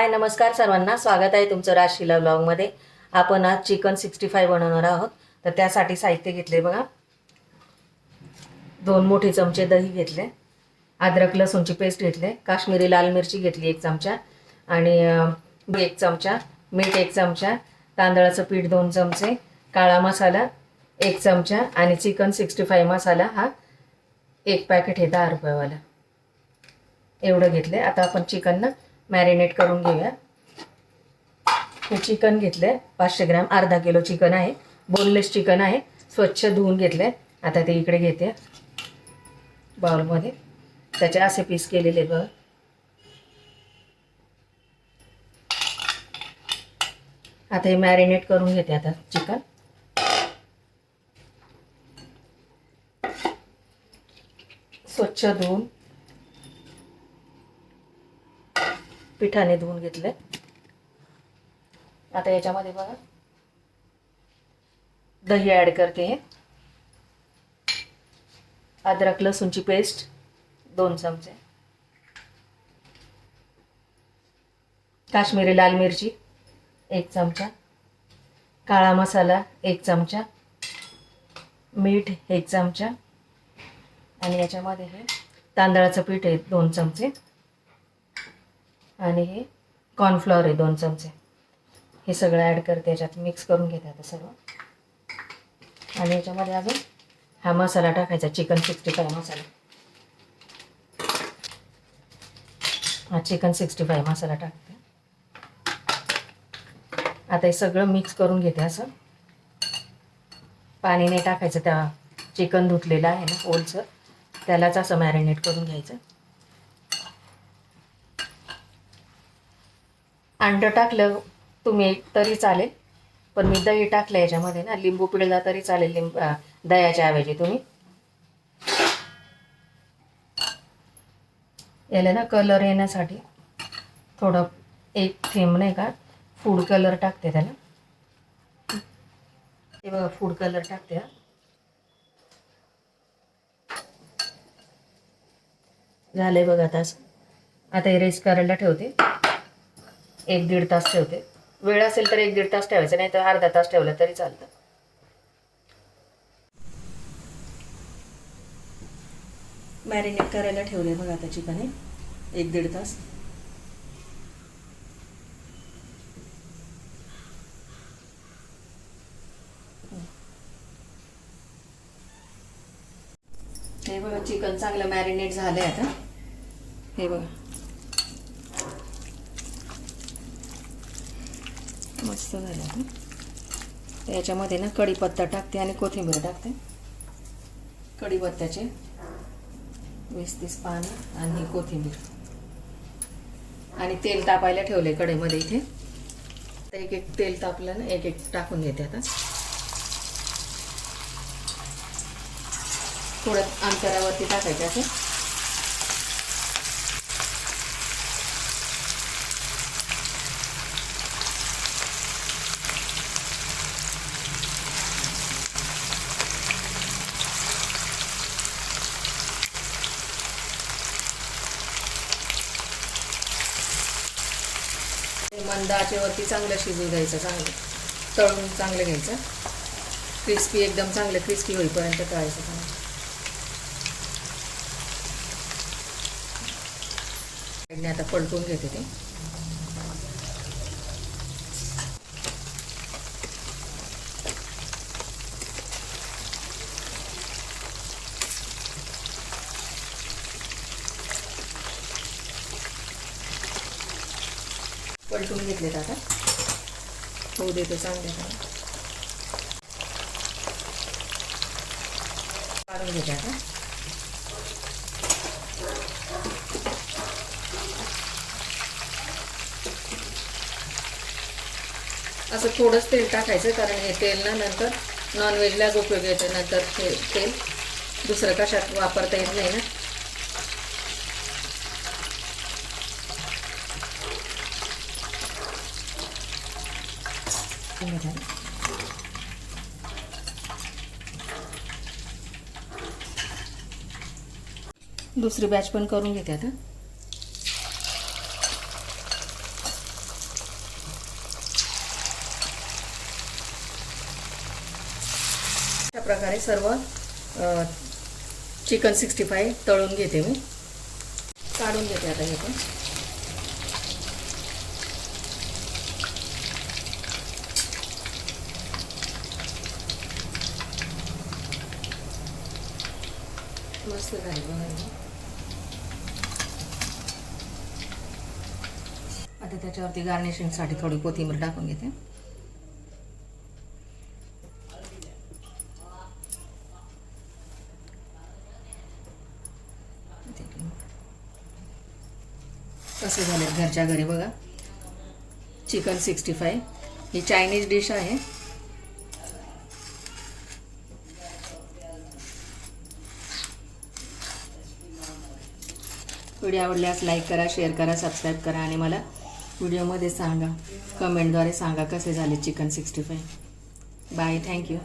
हाय नमस्कार सर्वांना. स्वागत आहे तुमचं राजशिला ब्लॉगमध्ये आपण आज चिकन सिक्स्टी फाय बनवणार आहोत. तर त्यासाठी साहित्य घेतले बघा. दोन मोठे चमचे दही घेतले. अद्रक लसूणची पेस्ट घेतले. काश्मीरी लाल मिरची घेतली एक चमचा. आणि एक चमचा मीठ एक चमचा. तांदळाचं पीठ दोन चमचे. काळा मसाला एक चमचा. आणि चिकन सिक्स्टी फाय मसाला हा एक पॅकेट हे दहा रुपयावाला. एवढं घेतले. आता आपण चिकन ना मॅरिनेट करून घेऊया. हे चिकन घेतलं आहे पाचशे ग्रॅम अर्धा किलो चिकन आहे. बोनलेस चिकन आहे. स्वच्छ धुवून घेतलं आहे आता ते इकडे घेते. बाउलमध्ये. त्याचे असे पीस केलेले बघ. आता हे मॅरिनेट करून घेते आता चिकन. स्वच्छ धुवून. पिठाने धुवून घेतले आता याच्यामध्ये बघा. दही ॲड करते हे. अद्रक लसूणची पेस्ट दोन चमचे. काश्मीरी लाल मिरची एक चमचा. काळा मसाला एक चमचा. मीठ एक चमचा. आणि याच्यामध्ये हे तांदळाचं पीठ आहे दोन चमचे. आणि हे कॉर्नफ्लॉवर आहे दोन चमचे. हे सगळं ॲड करते याच्यात मिक्स करून घेते आता सर्व. आणि याच्यामध्ये अजून हा मसाला टाकायचा चिकन सिक्स्टी फाय मसाला. हा चिकन सिक्स्टी फाय मसाला टाकते. आता हे सगळं मिक्स करून घेते असं. पाणी नाही टाकायचं त्या चिकन धुतलेलं आहे ना ओलचं त्यालाच असं मॅरिनेट करून घ्यायचं. अंड टाकलं तुम्ही तरी चालेल. पण मी दही टाकलं याच्यामध्ये ना लिंबू पिळला तरी चालेल लिंब दह्याच्या ऐवजी तुम्ही. याला ना कलर येण्यासाठी थोडं एक थेंब नाही का फूड कलर टाकते त्याला. ते बघा फूड कलर टाकते हा. झालंय बघा तास. आता हे रेस करायला ठेवते. एक दीड तास ठेवते. वेळ असेल तर एक दीड तास ठेवायचं नाही तर अर्धा तास ठेवलं तरी चालतं. मॅरिनेट करायला ठेवले बघा आता चिकन हे. एक दीड तास. हे बघा चिकन चांगलं मॅरिनेट झालंय आता. हे बघा. मस्त झालं आता. याच्यामध्ये ना कढीपत्ता टाकते आणि कोथिंबीर टाकते. कढीपत्त्याचे वीस तीस पानं आणि कोथिंबीर. आणि तेल तापायला ठेवले कढईमध्ये इथे. तर एक एक तेल तापलं ना एक एक टाकून घेते आता. थोडं अंतरावरती टाकायचं असं मंद आचेवरती चांगलं शिजू द्यायचं चांगलं. तळून चांगलं घ्यायचं. क्रिस्पी एकदम चांगलं क्रिस्पी होईपर्यंत तळायचं चांगलं. आता पलटून घेते ते. पलटून घेतलेत आता. होऊ देतो चांगले काढून घेते आता. असं थोडंच तेल टाकायचं कारण हे तेल ना नंतर नॉनव्हेजलाच उपयोग येतं नंतर ते तेल दुसरं कशात वापरता येत नाही ना. मिक्सिंग घाल दुसरी बॅच पण करून घेते आता. अशा प्रकारे सर्व चिकन सिक्स्टी फाय तळून घेते मी. काढून घेते आता हे पण. मस्त झाली आता त्याच्यावरती गार्निशिंगसाठी थोडी कोथिंबीर टाकून घेते. कसं झालं घरच्या घरी बघा. चिकन सिक्स्टी फाय ही चायनीज डिश आहे. व्हिडिओ आवडल्यास लाईक करा शेअर करा सबस्क्राईब करा आणि मला व्हिडिओमध्ये सांगा. कमेंटद्वारे सांगा कसे झाले chicken sixty five bye thank you